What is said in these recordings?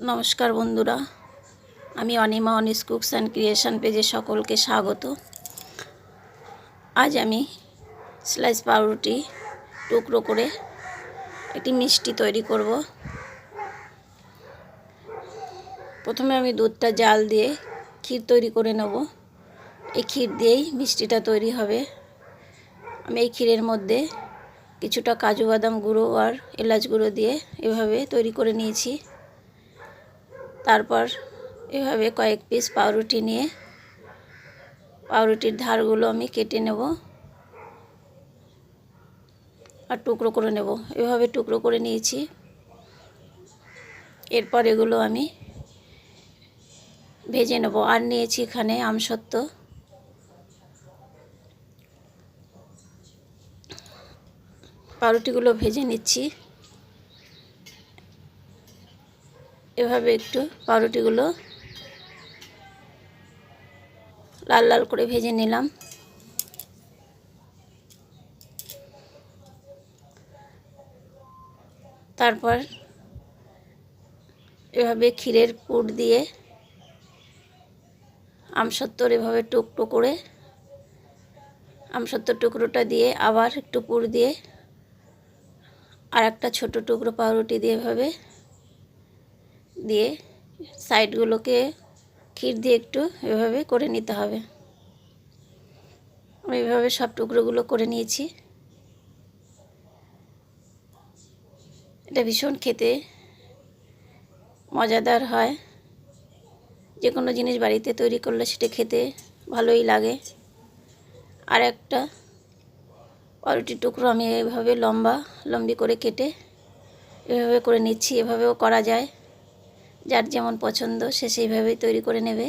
নমস্কার বন্ধুরা, আমি Anima Anis cooks and creation পেজে সকলকে স্বাগত। আজ আমি স্লাইস পাউরুটি টুকরো করে একটি মিষ্টি তৈরি করব। প্রথমে আমি দুধটা জাল দিয়ে ক্ষীর তৈরি করে নেব। এই ক্ষীর দিয়েই মিষ্টিটা তৈরি হবে। আমি এই ক্ষীরের মধ্যে কিছুটা কাজু বাদাম গুঁড়ো আর এলাচ গুঁড়ো দিয়ে এভাবে তৈরি করে নিয়েছি। তারপর এভাবে কয়েক পিস পাউরুটি নিয়ে পাউরুটির ধারগুলো আমি কেটে নেব আর টুকরো করে নেব। এভাবে টুকরো করে নিয়েছি। এরপর এগুলো আমি ভেজে নেব। আর নিয়েছি এখানে আমসত্ত্ব। পাউরুটিগুলো ভেজে নিচ্ছি। এভাবে একটু পাউরুটিগুলো লাল লাল করে ভেজে নিলাম। তারপর এভাবে ক্ষীরের পুর দিয়ে আমসত্তর এভাবে টুকটো করে আমসত্তর টুকরোটা দিয়ে আবার একটু পুর দিয়ে আর একটা ছোটো টুকরো পাউরুটি দিয়ে এভাবে দিয়ে সাইডগুলোকে ক্ষীর দিয়ে একটু এভাবে করে নিতে হবে। আমি এভাবে সব টুকরোগুলো করে নিয়েছি। এটা ভীষণ খেতে মজাদার হয়। যে কোনো জিনিস বাড়িতে তৈরি করলে সেটা খেতে ভালোই লাগে। আর একটা পাউরুটির টুকরো আমি এভাবে লম্বা লম্বি করে কেটে এভাবে করে নিচ্ছি, এভাবেও করা যায়। যার যেমন পছন্দ, সে সেইভাবেই তৈরি করে নেবে।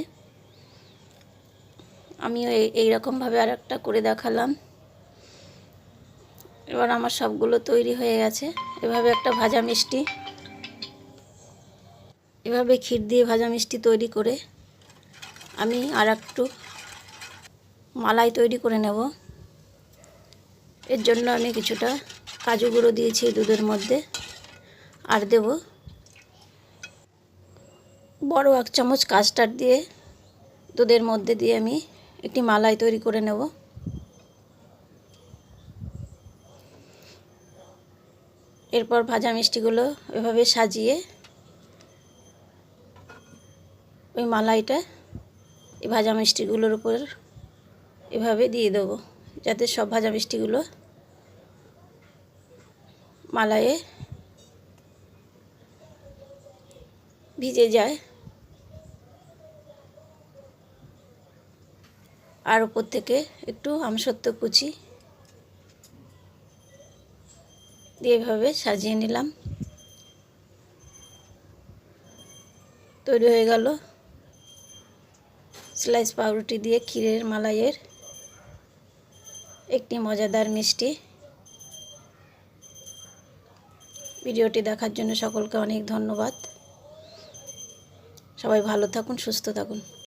আমিও এই, এইরকমভাবে আর একটা করে দেখালাম। এবার আমার সবগুলো তৈরি হয়ে গেছে। এভাবে একটা ভাজা মিষ্টি। এভাবে ক্ষীর দিয়ে ভাজা মিষ্টি তৈরি করে আমি আর একটু মালাই তৈরি করে নেব। এর জন্য আমি কিছুটা কাজু গুঁড়ো দিয়েছি দুধের মধ্যে। আর দেব বড় এক চামচ কাস্টার্ড দিয়ে দুধের মধ্যে দিয়ে আমি একটি মালাই তৈরি করে নেব। এরপর ভাজা মিষ্টিগুলো এভাবে সাজিয়ে ওই মালাইটা এই ভাজা মিষ্টিগুলোর উপর এভাবে দিয়ে দেবো যাতে সব ভাজা মিষ্টিগুলো মালাইয়ে ভিজে যায়। আর উপর থেকে একটু আমসত্ব কুচি দিয়ে এভাবে সাজিয়ে নিলাম। তৈরি হয়ে গেল স্লাইস পাউরুটি দিয়ে ক্ষীরের মালাইয়ের একটি মজাদার মিষ্টি। ভিডিওটি দেখার জন্য সকলকে অনেক ধন্যবাদ। সবাই ভালো থাকুন, সুস্থ থাকুন।